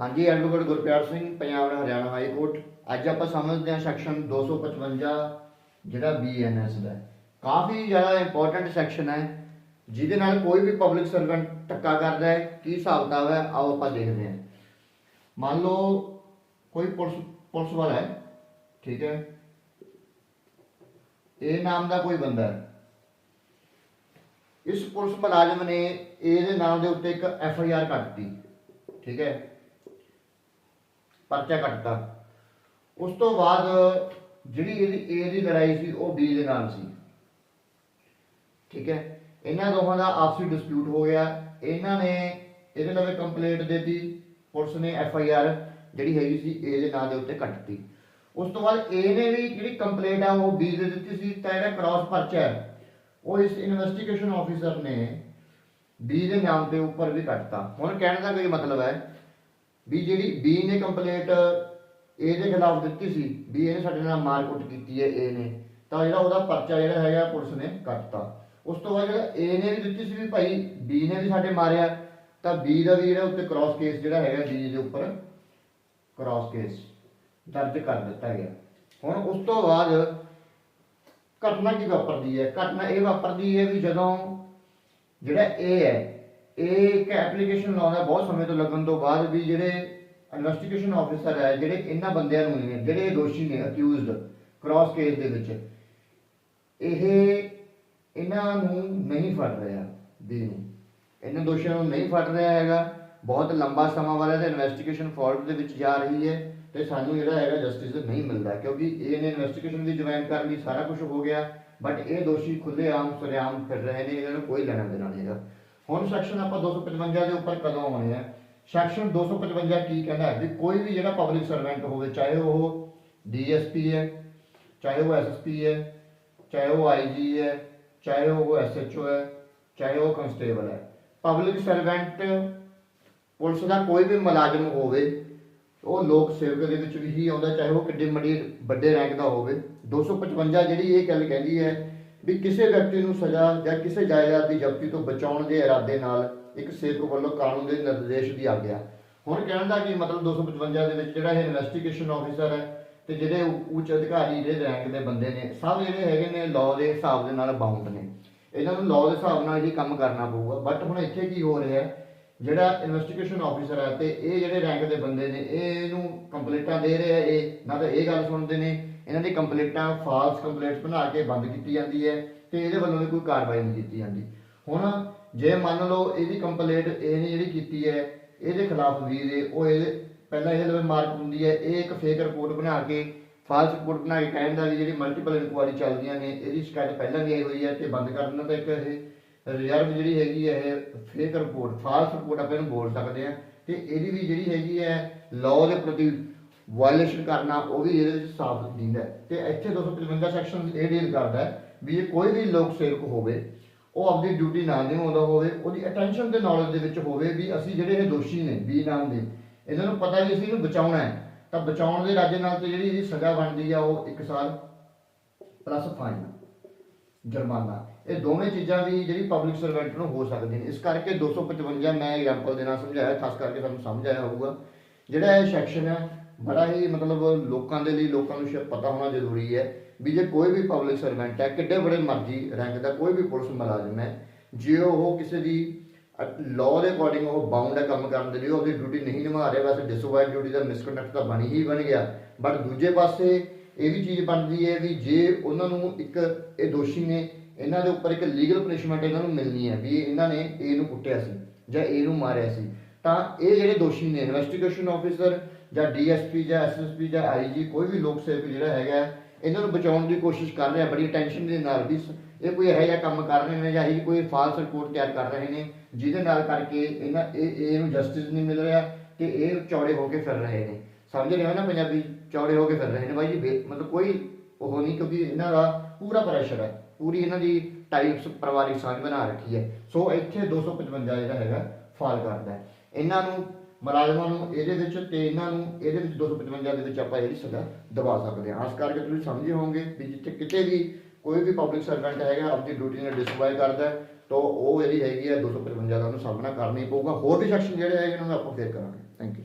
ਹਾਂਜੀ advocate Gurpyar Singh, Punjab Haryana high court. ਅੱਜ ਆਪਾਂ ਸਮਝਦੇ ਹਾਂ ਸੈਕਸ਼ਨ 255 ਜਿਹੜਾ ਬੀਐਨਐਸ ਦਾ ਕਾਫੀ ਜ਼ਿਆਦਾ ਇੰਪੋਰਟੈਂਟ ਸੈਕਸ਼ਨ ਹੈ, ਜਿਹਦੇ ਨਾਲ ਕੋਈ ਵੀ ਪਬਲਿਕ ਸਰਵੈਂਟ ਧੱਕਾ ਕਰਦਾ ਹੈ, ਕੀ ਹਿਸਾਬ ਕਿਤਾਬ ਹੈ, ਆਓ ਆਪਾਂ ਦੇਖਦੇ ਹਾਂ। ਮੰਨ ਲਓ, ਕੋਈ ਪੁਲਿਸ ਪੁਲਿਸ ਵਾਲਾ ਹੈ, ਠੀਕ ਹੈ। ਇਹ ਨਾਮ ਦਾ ਕੋਈ ਬੰਦਾ ਹੈ। ਇਸ ਪੁਲਿਸ ਮੁਲਾਜ਼ਮ ਨੇ ਇਹਦੇ ਨਾਮ ਦੇ ਉੱਤੇ ਇੱਕ ਐਫ ਆਈ ਆਰ ਕੱਟਤੀ ਠੀਕ ਹੈ। ਪਰਚਾ ਕੱਟਤਾ। ਉਸ ਤੋਂ ਬਾਅਦ ਜਿਹੜੀ ਇਹਦੀ ਏ ਦੀ ਲੜਾਈ ਸੀ, ਉਹ ਬੀ ਦੇ ਨਾਲ ਸੀ। ਠੀਕ ਹੈ? ਇਹਨਾਂ ਦੋਹਾਂ ਦਾ ਆਪਸੀ ਡਿਸਪਿਊਟ ਹੋ ਗਿਆ। ਇਹਨਾਂ ਨੇ ਇਹਦੇ ਨਾਲ ਕੰਪਲੇਂਟ ਦੇਤੀ। ਪੁਲਿਸ ਨੇ ਐਫ ਆਈ ਆਰ ਜਿਹੜੀ ਹੈਗੀ ਸੀ ਏ ਦੇ ਨਾਂ ਦੇ ਉੱਤੇ ਕੱਟਤੀ ਉਸ ਤੋਂ ਬਾਅਦ ਏ ਨੇ ਵੀ ਜਿਹੜੀ ਕੰਪਲੇਂਟ ਆ, ਉਹ ਬੀ ਦੇ ਦਿੱਤੀ ਸੀ। ਤਾਂ ਜਿਹੜਾ ਕ੍ਰਾਸ ਪਰਚਾ ਹੈ। ਉਹ ਇਸ ਇਨਵੈਸਟੀਗੇਸ਼ਨ ਆਫੀਸਰ ਨੇ ਬੀ ਦੇ ਨਾਮ ਦੇ ਉੱਪਰ ਵੀ ਕੱਟਤਾ। ਹੁਣ ਕਹਿਣ ਦਾ ਕੋਈ ਮਤਲਬ ਹੈ ਵੀ ਜਿਹੜੀ ਬੀ ਨੇ ਕੰਪਲੇਂਟ ਏ ਦੇ ਖਿਲਾਫ ਦਿੱਤੀ ਸੀ, ਵੀ ਇਹਨੇ ਸਾਡੇ ਨਾਲ ਮਾਰਕੁੱਟ ਕੀਤੀ ਹੈ ਏ ਨੇ। ਤਾਂ ਜਿਹੜਾ ਉਹਦਾ ਪਰਚਾ ਜਿਹੜਾ ਹੈਗਾ, ਪੁਲਿਸ ਨੇ ਕੱਟਤਾ। ਉਸ ਤੋਂ ਬਾਅਦ ਜਿਹੜਾ ਏ ਨੇ ਵੀ ਦਿੱਤੀ ਸੀ ਵੀ ਭਾਈ ਬੀ ਨੇ ਵੀ ਸਾਡੇ ਮਾਰਿਆ, ਤਾਂ ਬੀ ਦਾ ਵੀ ਜਿਹੜਾ ਉੱਤੇ ਕ੍ਰਾਸ ਕੇਸ ਜਿਹੜਾ ਹੈਗਾ ਬੀ ਦੇ ਉੱਪਰ ਕ੍ਰਾਸ ਕੇਸ ਦਰਜ ਕਰ ਦਿੱਤਾ ਗਿਆ। ਹੁਣ ਉਸ ਤੋਂ ਬਾਅਦ ਘਟਨਾ ਕੀ ਵਾਪਰਦੀ ਹੈ? ਘਟਨਾ ਇਹ ਵਾਪਰਦੀ ਹੈ ਵੀ ਜਦੋਂ ਜਿਹੜਾ ਇਹ ਹੈ ਇਹ ਇੱਕ ਐਪਲੀਕੇਸ਼ਨ ਲਾਉਂਦਾ ਬਹੁਤ ਸਮੇਂ ਤੋਂ ਲੱਗਣ ਤੋਂ ਬਾਅਦ ਵੀ ਜਿਹੜੇ ਇਨਵੈਸਟੀਗੇਸ਼ਨ ਆਫੀਸਰ ਹੈ, ਜਿਹੜੇ ਇਹਨਾਂ ਬੰਦਿਆਂ ਨੂੰ ਨਹੀਂ ਜਿਹੜੇ ਇਹ ਦੋਸ਼ੀ ਨੇ ਅਕਿਊਜ਼ਡ ਕ੍ਰਾਸ ਕੇਸ ਦੇ ਵਿੱਚ, ਇਹ ਇਹਨਾਂ ਨੂੰ ਨਹੀਂ ਫੜ ਰਿਹਾ ਵੀ ਨੂੰ। ਇਹਨਾਂ ਦੋਸ਼ੀਆਂ ਨੂੰ ਨਹੀਂ ਫੜ ਰਿਹਾ ਹੈਗਾ। ਬਹੁਤ ਲੰਬਾ ਸਮਾਂ ਵਾਲਾ ਤੇ ਇਨਵੈਸਟੀਗੇਸ਼ਨ ਫੋਰਵਰਡ ਦੇ ਵਿੱਚ ਜਾ ਰਹੀ ਹੈ ਤੇ ਸਾਨੂੰ ਜਿਹੜਾ ਹੈਗਾ ਜਸਟਿਸ ਨਹੀਂ ਮਿਲਦਾ ਕਿਉਂਕਿ ਇਹਨੇ ਇਨਵੈਸਟੀਗੇਸ਼ਨ ਵੀ ਜੁਆਇਨ ਕਰ ਲਈ, ਸਾਰਾ ਕੁਝ ਹੋ ਗਿਆ ਬਟ ਇਹ ਦੋਸ਼ੀ ਖੁੱਲੇ ਆਮ ਸੁਰਿਆਮ ਫਿਰ ਰਹੇ ਨੇ, ਇਹਨਾਂ ਨੂੰ ਕੋਈ ਲੈਣਾ ਦੇਣਾ ਨਹੀਂ ਹੈਗਾ। ਹੁਣ ਸੈਕਸ਼ਨ ਆਪਾਂ 255 ਦੇ ਉੱਪਰ ਕਦੋਂ ਆਉਣੇ ਆ ਸੈਕਸ਼ਨ 255 ਕੀ ਕਹਿੰਦਾ ਹੈ ਵੀ ਕੋਈ ਵੀ ਜਿਹੜਾ ਪਬਲਿਕ ਸਰਵੈਂਟ ਹੋਵੇ, ਚਾਹੇ ਉਹ ਡੀਐਸਪੀ ਹੈ, ਚਾਹੇ ਉਹ ਐਸਐਸਪੀ ਹੈ, ਚਾਹੇ ਉਹ ਆਈਜੀ ਹੈ, ਚਾਹੇ ਉਹ ਐਸਐਚਓ ਹੈ, ਚਾਹੇ ਉਹ ਕਨਸਟੇਬਲ ਹੈ। ਪਬਲਿਕ ਸਰਵੈਂਟ ਪੁਲਿਸ ਦਾ ਕੋਈ ਵੀ ਮੁਲਾਜ਼ਮ ਹੋਵੇ, ਉਹ ਲੋਕ ਸੇਵਕ ਦੇ ਵਿੱਚ ਵੀ ਹੀ ਆਉਂਦਾ, ਚਾਹੇ ਉਹ ਕਿੱਡੇ ਮੜੀ ਵੱਡੇ ਰੈਂਕ ਦਾ ਹੋਵੇ। 255 ਜਿਹੜੀ ਇਹ ਗੱਲ ਕਹਿੰਦੀ ਹੈ ਵੀ ਕਿਸੇ ਵਿਅਕਤੀ ਨੂੰ ਸਜ਼ਾ ਜਾਂ ਕਿਸੇ ਜਾਇਦਾਦ ਦੀ ਜ਼ਬਤੀ ਤੋਂ ਬਚਾਉਣ ਦੇ ਇਰਾਦੇ ਨਾਲ ਇੱਕ ਸੇਵਕ ਵੱਲੋਂ ਕਾਨੂੰਨ ਦੇ ਨਿਰਦੇਸ਼ ਦੀ ਆਗਿਆ ਹੁਣ ਕਹਿਣ ਦਾ ਕੀ ਮਤਲਬ 255 ਦੇ ਵਿੱਚ ਜਿਹੜਾ ਇਹ ਇਨਵੈਸਟੀਗੇਸ਼ਨ ਆਫੀਸਰ ਹੈ ਤੇ ਜਿਹੜੇ ਉੱਚ ਅਧਿਕਾਰੀ ਜਿਹੜੇ ਰੈਂਕ ਦੇ ਬੰਦੇ ਨੇ, ਸਭ ਜਿਹੜੇ ਹੈਗੇ ਨੇ ਲਾਅ ਦੇ ਹਿਸਾਬ ਦੇ ਨਾਲ ਬਾਉਂਡ ਨੇ। ਇਹਨਾਂ ਨੂੰ ਲਾਅ ਦੇ ਹਿਸਾਬ ਨਾਲ ਹੀ ਕੰਮ ਕਰਨਾ ਪਊਗਾ। ਬਟ ਹੁਣ ਇੱਥੇ ਕੀ ਹੋ ਰਿਹਾ ਹੈ ਜਿਹੜਾ ਇਨਵੈਸਟੀਗੇਸ਼ਨ ਆਫੀਸਰ ਹੈ ਤੇ ਇਹ ਜਿਹੜੇ ਰੈਂਕ ਦੇ ਬੰਦੇ ਨੇ ਇਹ ਇਹਨੂੰ ਕੰਪਲੀਟਾਂ ਦੇ ਰਹੇ ਆ ਇਹ, ਨਾ ਤਾਂ ਇਹ ਗੱਲ ਸੁਣਦੇ ਨੇ, ਇਹਨਾਂ ਦੀ ਕੰਪਲੀਟਾਂ ਫਾਲਸ ਕੰਪਲੀਟਸ ਬਣਾ ਕੇ ਬੰਦ ਕੀਤੀ ਜਾਂਦੀ ਹੈ ਤੇ ਇਹਦੇ ਵੱਲੋਂ ਵੀ ਕੋਈ ਕਾਰਵਾਈ ਨਹੀਂ ਕੀਤੀ ਜਾਂਦੀ। ਹੁਣ ਜੇ ਮੰਨ ਲਓ ਇਹਦੀ ਕੰਪਲੀਟ ਇਹਨੇ ਜਿਹੜੀ ਕੀਤੀ ਹੈ, ਇਹਦੇ ਖਿਲਾਫ ਵੀ ਦੇ ਉਹ ਇਹ ਪਹਿਲਾਂ ਇਹਦੇ ਲਈ ਮਾਰਕ ਹੁੰਦੀ ਹੈ, ਇਹ ਇੱਕ ਫੇਕ ਰਿਪੋਰਟ ਬਣਾ ਕੇ ਫਾਲਸ ਰਿਪੋਰਟ ਬਣਾ ਕੇ ਕਹਿੰਦਾ ਵੀ ਜਿਹੜੀ ਮਲਟੀਪਲ ਇਨਕੁਆਰੀ ਚੱਲਦੀਆਂ ਨੇ, ਇਹਦੀ ਸ਼ਿਕਾਇਤ ਪਹਿਲਾਂ ਵੀ ਆਈ ਹੋਈ ਹੈ ਤੇ ਬੰਦ ਕਰ ਦਿੰਦਾ ਤਾਂ ਇੱਕ ਇਹ। ਰਿਜ਼ਰਵ ਜਿਹੜੀ ਹੈਗੀ ਹੈ ਇਹ ਫੇਕ ਰਿਪੋਰਟ ਫਾਲਸ ਰਿਪੋਰਟ ਆਪਾਂ ਇਹਨੂੰ ਬੋਲ ਸਕਦੇ ਆ ਤੇ ਇਹਦੀ ਵੀ ਜਿਹੜੀ ਹੈਗੀ ਹੈ ਲਾਅ ਦੇ ਪ੍ਰਤੀ ਵਾਇਲੇਸ਼ਨ ਕਰਨਾ, ਉਹ ਵੀ ਇਹਦੇ ਵਿੱਚ ਸਾਫ਼ ਦਿੰਦਾ ਹੈ। ਤੇ ਇੱਥੇ 255 ਸੈਕਸ਼ਨ ਇਹ ਡੀਲ ਕਰਦਾ ਵੀ ਇਹ ਕੋਈ ਵੀ ਲੋਕ ਸੇਵਕ ਹੋਵੇ, ਉਹ ਆਪਣੀ ਡਿਊਟੀ ਨਾ ਨਿਭਾਉਂਦਾ ਹੋਵੇ, ਉਹਦੀ ਅਟੈਂਸ਼ਨ ਤੇ ਨੌਲੇਜ ਦੇ ਵਿੱਚ ਹੋਵੇ ਵੀ ਅਸੀਂ ਜਿਹੜੇ ਇਹ ਦੋਸ਼ੀ ਨੇ, ਵੀ ਨਾਮ ਦੇ, ਇਹਨਾਂ ਨੂੰ ਪਤਾ ਵੀ ਅਸੀਂ ਇਹਨੂੰ ਬਚਾਉਣਾ ਹੈ। ਤਾਂ ਬਚਾਉਣ ਦੇ ਰਾਜੇ ਨਾਲ ਤੇ ਜਿਹੜੀ ਇਹਦੀ ਸਜ਼ਾ ਬਣਦੀ ਆ, ਉਹ 1 ਸਾਲ ਪਲੱਸ ਫਾਈਨ ਜੁਰਮਾਨਾ। ਇਹ ਦੋਵੇਂ ਚੀਜ਼ਾਂ ਵੀ ਜਿਹੜੀ ਪਬਲਿਕ ਸਰਵੈਂਟ ਨੂੰ ਹੋ ਸਕਦੀਆਂ ਨੇ। ਇਸ ਕਰਕੇ 255 ਮੈਂ ਐਗਜ਼ਾਮਪਲ ਦੇ ਨਾਲ ਸਮਝਾਇਆ, ਖਾਸ ਕਰਕੇ ਤੁਹਾਨੂੰ ਸਮਝ ਆਇਆ ਹੋਊਗਾ। ਜਿਹੜਾ ਇਹ ਸੈਕਸ਼ਨ ਹੈ, ਬੜਾ ਹੀ ਮਤਲਬ ਲੋਕਾਂ ਦੇ ਲਈ, ਲੋਕਾਂ ਨੂੰ ਸ਼ਾਇਦ ਪਤਾ ਹੋਣਾ ਜ਼ਰੂਰੀ ਹੈ ਵੀ ਜੇ ਕੋਈ ਵੀ ਪਬਲਿਕ ਸਰਵੈਂਟ ਹੈ, ਕਿੱਡੇ ਬੜੇ ਮਰਜ਼ੀ ਰੈਂਕ ਦਾ ਕੋਈ ਵੀ ਪੁਲਿਸ ਮੁਲਾਜ਼ਮ ਹੈ, ਜੇ ਉਹ ਕਿਸੇ ਦੀ ਲਾਅ ਦੇ ਅਕੋਰਡਿੰਗ ਉਹ ਬਾਉਂਡ ਹੈ ਕੰਮ ਕਰਨ ਦੇ ਲਈ, ਉਹ ਆਪਣੀ ਡਿਊਟੀ ਨਹੀਂ ਨਿਭਾ ਰਿਹਾ, ਵੈਸੇ ਡਿਸਓਵਾਈਡ ਡਿਊਟੀ ਦਾ ਮਿਸਕੰਡਕਟ ਤਾਂ ਬਣੀ ਹੀ ਬਣ ਗਿਆ। ਬਟ ਦੂਜੇ ਪਾਸੇ ਇਹ ਵੀ ਚੀਜ਼ ਬਣਦੀ ਹੈ ਵੀ ਜੇ ਉਹਨਾਂ ਨੂੰ ਇੱਕ ਇਹ ਦੋਸ਼ੀ ਨੇ ਇਹਨਾਂ ਦੇ ਉੱਪਰ ਇੱਕ ਲੀਗਲ ਪਨਿਸ਼ਮੈਂਟ ਇਹਨਾਂ ਨੂੰ ਮਿਲਣੀ ਹੈ ਵੀ ਇਹਨਾਂ ਨੇ ਇਹ ਨੂੰ ਕੁੱਟਿਆ ਸੀ ਜਾਂ ਇਹ ਨੂੰ ਮਾਰਿਆ ਸੀ। ਤਾਂ ਇਹ ਜਿਹੜੇ ਦੋਸ਼ੀ ਨੇ ਇਨਵੈਸਟੀਗੇਸ਼ਨ ਆਫੀਸਰ ਜਾਂ ਡੀਐਸਪੀ ਜਾਂ ਐਸਐਸਪੀ ਜਾਂ ਆਈਜੀ ਕੋਈ ਵੀ ਲੋਕ ਸੇਵਕ ਜਿਹੜਾ ਹੈਗਾ, ਇਹਨਾਂ ਨੂੰ ਬਚਾਉਣ ਦੀ ਕੋਸ਼ਿਸ਼ ਕਰ ਰਿਹਾ, ਬੜੀ ਟੈਨਸ਼ਨ ਦੇ ਨਾਲ ਵੀ ਸ- ਇਹ ਕੋਈ ਇਹੋ ਜਿਹਾ ਕੰਮ ਕਰ ਰਹੇ ਨੇ ਜਾਂ ਇਹ ਕੋਈ ਫਾਲਸ ਰਿਪੋਰਟ ਤਿਆਰ ਕਰ ਰਹੇ ਨੇ, ਜਿਹਦੇ ਨਾਲ ਕਰਕੇ ਇਹਨਾਂ ਇਹ ਇਹ ਨੂੰ ਜਸਟਿਸ ਨਹੀਂ ਮਿਲ ਰਿਹਾ ਤੇ ਇਹ ਚੌੜੇ ਹੋ ਕੇ ਫਿਰ ਰਹੇ ਨੇ। ਸਮਝ ਰਹੇ ਹੋ ਨਾ ਪੰਜਾਬੀ? ਚੌੜੇ ਹੋ ਕੇ ਫਿਰ ਰਹੇ ਨੇ ਬਾਈ ਜੀ, ਬੇ- ਮਤਲਬ ਕੋਈ ਉਹ ਨਹੀਂ ਕਿਉਂਕਿ ਇਹਨਾਂ ਦਾ ਪੂਰਾ ਪ੍ਰੈਸ਼ਰ ਹੈ। ਪੂਰੀ ਇਹਨਾਂ ਦੀ ਟਾਈਪਸ ਪਰਿਵਾਰਿਕ ਸਾਂਝ ਬਣਾ ਰੱਖੀ ਹੈ। ਸੋ ਇੱਥੇ 255 ਜਿਹੜਾ ਹੈਗਾ, ਫਾਲ ਕਰਦਾ ਹੈ। ਇਹਨਾਂ ਨੂੰ ਮੁਲਾਜ਼ਮਾਂ ਨੂੰ ਇਹਦੇ ਵਿੱਚ ਤੇ ਇਹਨਾਂ ਨੂੰ ਇਹਦੇ ਵਿੱਚ 255 ਦੇ ਵਿੱਚ ਆਪਾਂ ਇਹਦੀ ਸਜ਼ਾ ਦਵਾ ਸਕਦੇ ਹਾਂ। ਆਸ ਕਰਕੇ ਤੁਸੀਂ ਸਮਝੇ ਹੋਵੋਗੇ ਵੀ ਜਿੱਥੇ ਕਿਤੇ ਵੀ ਕੋਈ ਵੀ ਪਬਲਿਕ ਸਰਵੈਂਟ ਹੈਗਾ, ਆਪਣੀ ਡਿਊਟੀ ਨਾਲ ਡਿਸਪਲਾਈ ਕਰਦਾ ਤਾਂ ਉਹ ਜਿਹੜੀ ਹੈਗੀ ਹੈ 255 ਦਾ ਉਹਨੂੰ ਸਾਹਮਣਾ ਕਰਨਾ ਹੀ ਪਊਗਾ। ਹੋਰ ਵੀ ਸੈਕਸ਼ਨ ਜਿਹੜੇ ਹੈਗੇ ਉਹਨਾਂ ਦਾ ਆਪਾਂ ਫੇਰ ਕਰਾਂਗੇ। Thank you